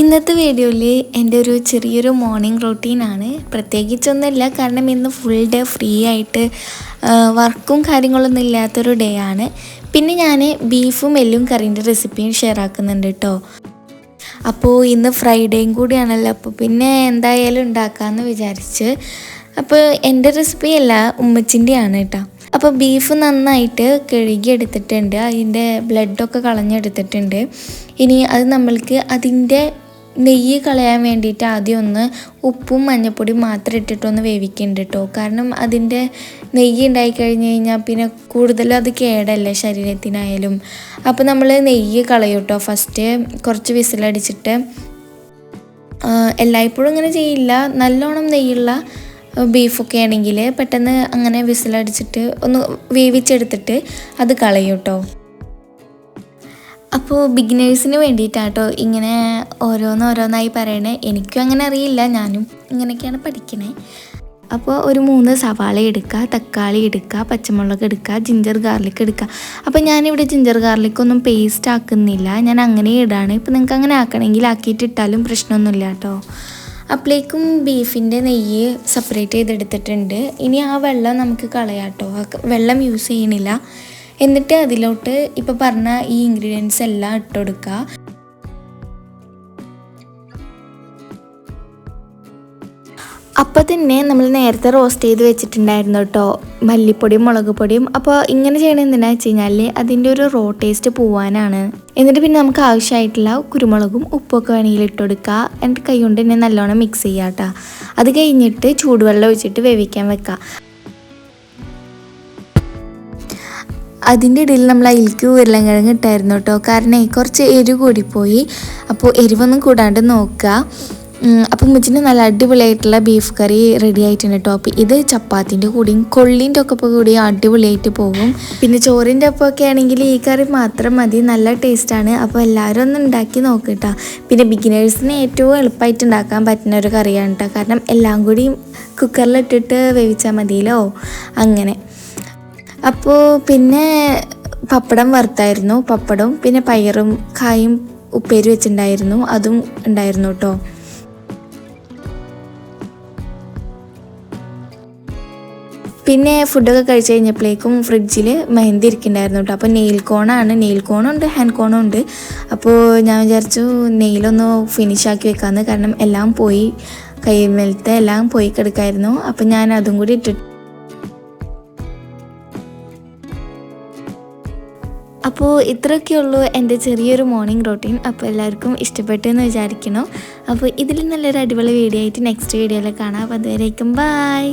ഇന്നത്തെ വീഡിയോയിൽ എന്റെ ഒരു ചെറിയൊരു മോർണിംഗ് റൊട്ടീനാണ് പ്രത്യേകിച്ചൊന്നുമില്ല കാരണം ഇന്ന് ഫുൾ ഡേ ഫ്രീ ആയിട്ട് വർക്കും കാര്യങ്ങളൊന്നും ഇല്ലാത്തൊരു ഡേ ആണ്. പിന്നെ ഞാൻ ബീഫും എല്ലും കറീന്റെ റെസിപ്പിയും ഷെയർ ആക്കുന്നുണ്ട് കേട്ടോ അപ്പോൾ ഇന്ന് ഫ്രൈഡേയും കൂടിയാണല്ലോ. അപ്പോൾ പിന്നെ എന്തായാലും ഉണ്ടാക്കാമെന്ന് വിചാരിച്ച്. അപ്പോൾ എന്റെ റെസിപ്പി അല്ല ഉമ്മച്ചിന്റെയാണ് കേട്ടോ അപ്പോൾ ബീഫ് നന്നായിട്ട് കഴുകിയെടുത്തിട്ടുണ്ട്. അതിന്റെ ബ്ലഡൊക്കെ കളഞ്ഞെടുത്തിട്ടുണ്ട്. ഇനി അത് നമ്മൾക്ക് അതിന്റെ നെയ്യ് കളയാൻ വേണ്ടിയിട്ട് ആദ്യം ഒന്ന് ഉപ്പും മഞ്ഞപ്പൊടിയും മാത്രം ഇട്ടിട്ടൊന്ന് വേവിക്കുന്നുണ്ട് കേട്ടോ കാരണം അതിന്റെ നെയ്യ് ഉണ്ടായി കഴിഞ്ഞ് കഴിഞ്ഞാൽ പിന്നെ കൂടുതലും അത് കേടല്ലേ ശരീരത്തിനായാലും. അപ്പോൾ നമ്മൾ നെയ്യ് കളയും കേട്ടോ ഫസ്റ്റ് കുറച്ച് വിസിലടിച്ചിട്ട് എല്ലായ്പ്പോഴും ഇങ്ങനെ ചെയ്യില്ല. നല്ലോണം നെയ്യുള്ള ബീഫൊക്കെ ആണെങ്കിൽ പെട്ടെന്ന് അങ്ങനെ വിസിലടിച്ചിട്ട് ഒന്ന് വേവിച്ചെടുത്തിട്ട് അത് കളയും കേട്ടോ അപ്പോൾ ബിഗിനേഴ്സിന് വേണ്ടിയിട്ടാട്ടോ ഇങ്ങനെ ഓരോന്നോരോന്നായി പറയണേ. എനിക്കും അങ്ങനെ അറിയില്ല ഞാനും ഇങ്ങനെയൊക്കെയാണ് പഠിക്കണേ. അപ്പോൾ ഒരു മൂന്ന് സവാള എടുക്കുക തക്കാളി എടുക്കുക പച്ചമുളക് എടുക്കുക ജിഞ്ചർ ഗാർലിക് എടുക്കുക. അപ്പോൾ ഞാനിവിടെ ജിഞ്ചർ ഗാർലിക് ഒന്നും പേസ്റ്റ് ആക്കുന്നില്ല. ഞാൻ അങ്ങനെ ഇടാണ്. ഇപ്പോൾ നിങ്ങൾക്ക് അങ്ങനെ ആക്കണമെങ്കിൽ ആക്കിയിട്ട് ഇട്ടാലും പ്രശ്നമൊന്നുമില്ല കേട്ടോ. അപ്പോഴേക്കും ബീഫിന്റെ നെയ്യ് സെപ്പറേറ്റ് ചെയ്തെടുത്തിട്ടുണ്ട്. ഇനി ആ വെള്ളം നമുക്ക് കളയാട്ടോ. വെള്ളം യൂസ് ചെയ്യണില്ല. എന്നിട്ട് അതിലോട്ട് ഇപ്പോൾ പറഞ്ഞ ഈ ഇൻഗ്രീഡിയൻസ് എല്ലാം ഇട്ട് കൊടുക്കുക അപ്പോൾ തന്നെ നമ്മൾ നേരത്തെ റോസ്റ്റ് ചെയ്ത് വെച്ചിട്ടുണ്ടായിരുന്നു കേട്ടോ മല്ലിപ്പൊടിയും മുളക് പൊടിയും അപ്പോൾ ഇങ്ങനെ ചെയ്യണത് എന്തിനാണെന്ന് വെച്ച് കഴിഞ്ഞാൽ അതിന്റെ ഒരു റോ ടേസ്റ്റ് പോവാനാണ്. എന്നിട്ട് പിന്നെ നമുക്ക് ആവശ്യമായിട്ടുള്ള കുരുമുളകും ഉപ്പൊക്കെ വേണമെങ്കിൽ ഇട്ട് കൊടുക്കുക എന്നിട്ട് കൈ കൊണ്ട് തന്നെ നല്ലോണം മിക്സ് ചെയ്യുക കേട്ടോ അത് കഴിഞ്ഞിട്ട് ചൂടുവെള്ളം ഒഴിച്ചിട്ട് വേവിക്കാൻ വെക്കുക അതിന്റെ ഇടയിൽ നമ്മൾ അതിലേക്ക് ഉരുളൻകിഴങ്ങ് ഇട്ടായിരുന്നു കേട്ടോ കാരണം കുറച്ച് എരിവ് കൂടിപ്പോയി. അപ്പോൾ എരിവൊന്നും കൂടാണ്ട് നോക്കുക അപ്പം മുച്ചിന് നല്ല അടിപൊളിയായിട്ടുള്ള ബീഫ് കറി റെഡി ആയിട്ടുണ്ട് അപ്പോൾ ഇത് ചപ്പാത്തിന്റെ കൂടിയും കൊള്ളിന്റെ ഒക്കെ കൂടി അടിപൊളിയായിട്ട് പോകും. പിന്നെ ചോറിന്റെ ഒപ്പം ഒക്കെ ആണെങ്കിൽ ഈ കറി മാത്രം മതി. നല്ല ടേസ്റ്റാണ് അപ്പോൾ എല്ലാവരും ഒന്ന് ഉണ്ടാക്കി നോക്കിട്ടോ. പിന്നെ ബിഗിനേഴ്സിന് ഏറ്റവും എളുപ്പമായിട്ട് ഉണ്ടാക്കാൻ പറ്റുന്ന ഒരു കറിയാണ് കേട്ടോ കാരണം എല്ലാം കൂടി കുക്കറിലിട്ടിട്ട് വേവിച്ചാൽ മതിയല്ലോ. അങ്ങനെ. അപ്പോൾ പിന്നെ പപ്പടം വറുത്തായിരുന്നു. പപ്പടവും പിന്നെ പയറും കായും ഉപ്പേരി വെച്ചിട്ടുണ്ടായിരുന്നു അതും ഉണ്ടായിരുന്നു കേട്ടോ പിന്നെ ഫുഡൊക്കെ കഴിച്ചു കഴിഞ്ഞപ്പോഴേക്കും ഫ്രിഡ്ജിൽ മെഹന്തി ഇരിക്കുന്നുണ്ടായിരുന്നു കേട്ടോ. അപ്പോൾ നെയിൽ കോണാണ് നെയിൽ കോണും ഉണ്ട് ഹാൻഡ് കോണും ഉണ്ട്. അപ്പോൾ ഞാൻ വിചാരിച്ചു നെയിലൊന്ന് ഫിനിഷ് ആക്കി വെക്കാമെന്ന് കാരണം എല്ലാം പോയി കൈമേലത്തെ എല്ലാം പോയി കിടക്കായിരുന്നു. അപ്പോൾ ഞാൻ അതും കൂടി ഇട്ടിട്ട് അപ്പോൾ ഇത്രയൊക്കെയുള്ളൂ എന്റെ ചെറിയൊരു മോർണിംഗ് റൊട്ടീൻ അപ്പോൾ എല്ലാവർക്കും ഇഷ്ടപ്പെട്ടു എന്ന് വിചാരിക്കണം അപ്പോൾ ഇതിൽ നല്ലൊരു അടിപൊളി വീഡിയോ ആയിട്ട് നെക്സ്റ്റ് വീഡിയോയിൽ കാണാം. അപ്പോൾ അതുവരേക്കും ബായ്